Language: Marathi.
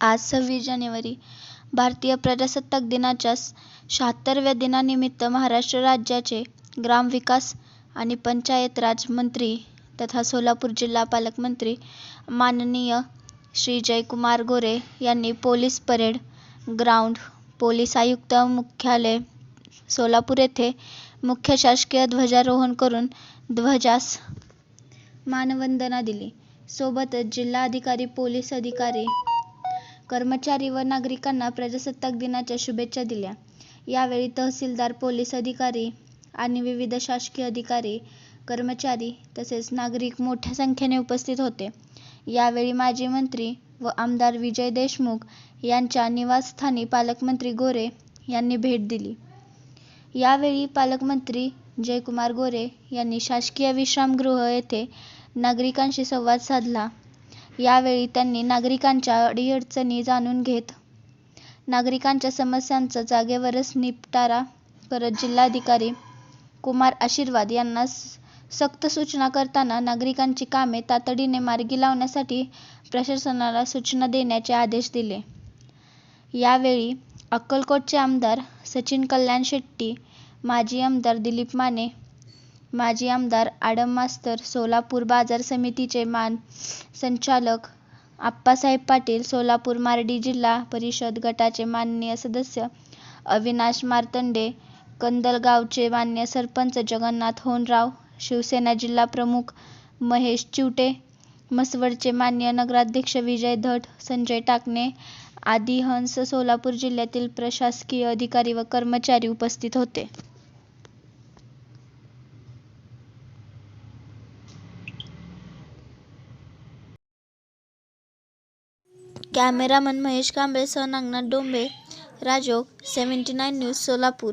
आज सव्वीस जानेवारी भारतीय प्रजासत्ताक दिनाच्या शहात्तरव्या दिनानिमित्त महाराष्ट्र राज्याचे ग्रामविकास आणि पंचायत राज मंत्री तथा सोलापूर जिल्हा पालकमंत्री माननीय श्री जयकुमार गोरे यांनी पोलीस परेड ग्राउंड पोलीस आयुक्त मुख्यालय सोलापूर येथे मुख्य शासकीय ध्वजारोहण करून ध्वजास मानवंदना दिली. सोबतच जिल्हाधिकारी, पोलीस अधिकारी, कर्मचारी व नागरिकांना प्रजासत्ताक दिनाच्या शुभेच्छा दिल्या. यावेळी तहसीलदार, पोलीस अधिकारी आणि विविध शासकीय अधिकारी, कर्मचारी तसेच नागरिक मोठ्या संख्येने उपस्थित होते. यावेळी माजी मंत्री व आमदार विजय देशमुख यांच्या निवासस्थानी पालकमंत्री गोरे यांनी भेट दिली. यावेळी पालकमंत्री जयकुमार गोरे यांनी शासकीय विश्रामगृह येथे नागरिकांशी संवाद साधला. यावेळी त्यांनी नागरिकांच्या अडीअडचणी जाणून घेत नागरिकांच्या समस्यांचा जागेवरच निपटारा करत जिल्हाधिकारी कुमार आशीर्वाद यांना सक्त सूचना करताना नागरिकांची कामे तातडीने मार्गी लावण्यासाठी प्रशासनाला सूचना देण्याचे आदेश दिले. यावेळी अक्कलकोटचे आमदार सचिन कल्याण शेट्टी, माजी आमदार दिलीप माने, माजी आमदार आडम मास्तर, सोलापूर बाजार समितीचे मान संचालक आप्पासाहेब पाटील, सोलापूर मारडी जिल्हा परिषद गटाचे माननीय सदस्य अविनाश मार्तंडे, कंदलगावचे मान्य सरपंच जगन्नाथ होनराव, शिवसेना जिल्हा प्रमुख महेश चिवटे, म्हसवडचे मान्य नगराध्यक्ष विजय धट, संजय टाकणे आदी हंस सोलापूर जिल्ह्यातील प्रशासकीय अधिकारी व कर्मचारी उपस्थित होते. कॅमेरामन महेश कांबळे सह Dombe, Rajog, seventy nine news, Solapur.